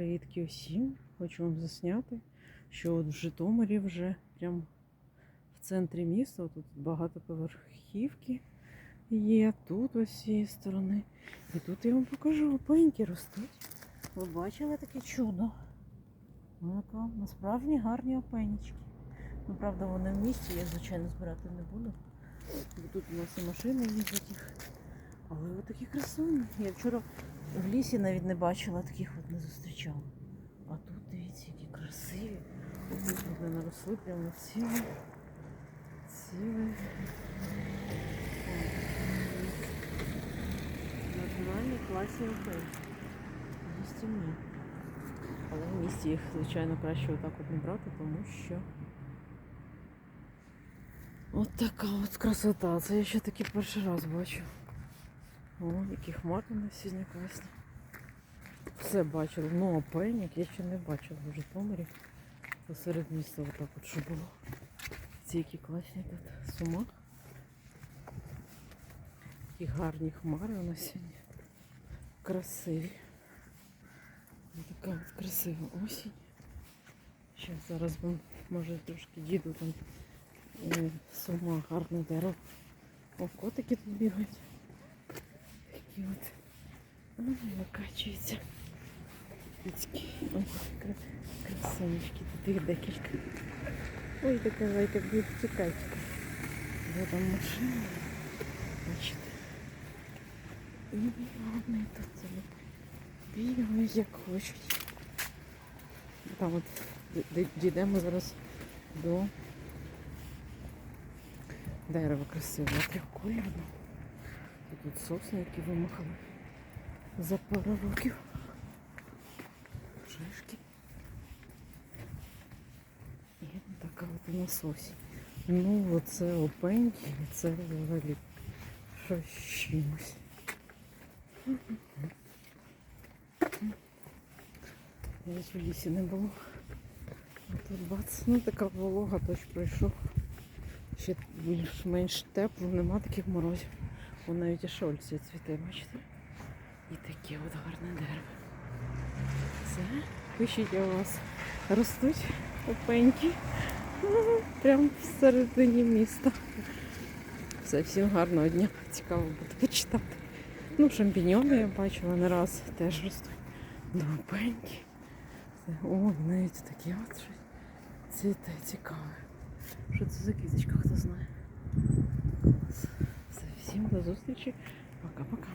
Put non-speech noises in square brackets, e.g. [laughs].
Привітки усім! Хочу вам засняти, що от в Житомирі вже прям в центрі міста, тут багатоповерхівки є, тут ось з цієї сторони. І тут я вам покажу, опеньки ростуть. Ви бачили таке чудо? Ну-ка, насправді гарні опенічки. Ну, правда, вони в місті, я, звичайно, збирати не буду. Бо тут у нас і машини їздять їх. Але такі красиві. Я вчора в лісі навіть не бачила, таких от не зустрічала. А тут дивіться, які красиві. Тут вони наросли прямо ціле. Ціле. Натуральні класні опеньки. Їстівні. Але в місті їх, звичайно, краще отак от не брати, тому що. От така от красота. Це я ще таки перший раз бачу. О, які хмари на сьогодні класні. Все бачила. Ну, опеньок я ще не бачила в Житомирі. Посеред міста отак от що було. Ці які класні тут сума. Які гарні хмари у нас сьогодні. Красиві. Така от красива осінь. Ще зараз може трошки діду там е, сума гарне дерево. О, котики тут бігають. Такі от. Людські. Ой, кра- красунечки. Тут їх декілька. Ой, така лайка буде тікати. Де там машина? Бачите. І вони тут бігають як хочуть. Там от дійдемо зараз до дерева красивого трьохкольорного. Тут сосни, які вимахали за пару років. Шишки. І така от у нас осінь. Ну, оце опеньки, це взагалі щось чимось. Я в лісі не було. А тут бац, ну така волога, дощ пройшов. Ще більш-менш тепло, нема таких морозів. Вон навіть і шольці цвіте, бачите? І таке от гарне дерево. Це пишіть у вас ростуть опеньки. [laughs] Ну, Прямо всередині міста. Все, всім гарного дня. Цікаво буде почитати. Ну, шампіньони я бачила не раз теж ростуть. Ну, опеньки. Це, о, навіть такі от щось. Цвіте цікаве. Що це за квіточка, хто знає. Клас. Все, всім до зустрічі. Пока-пока.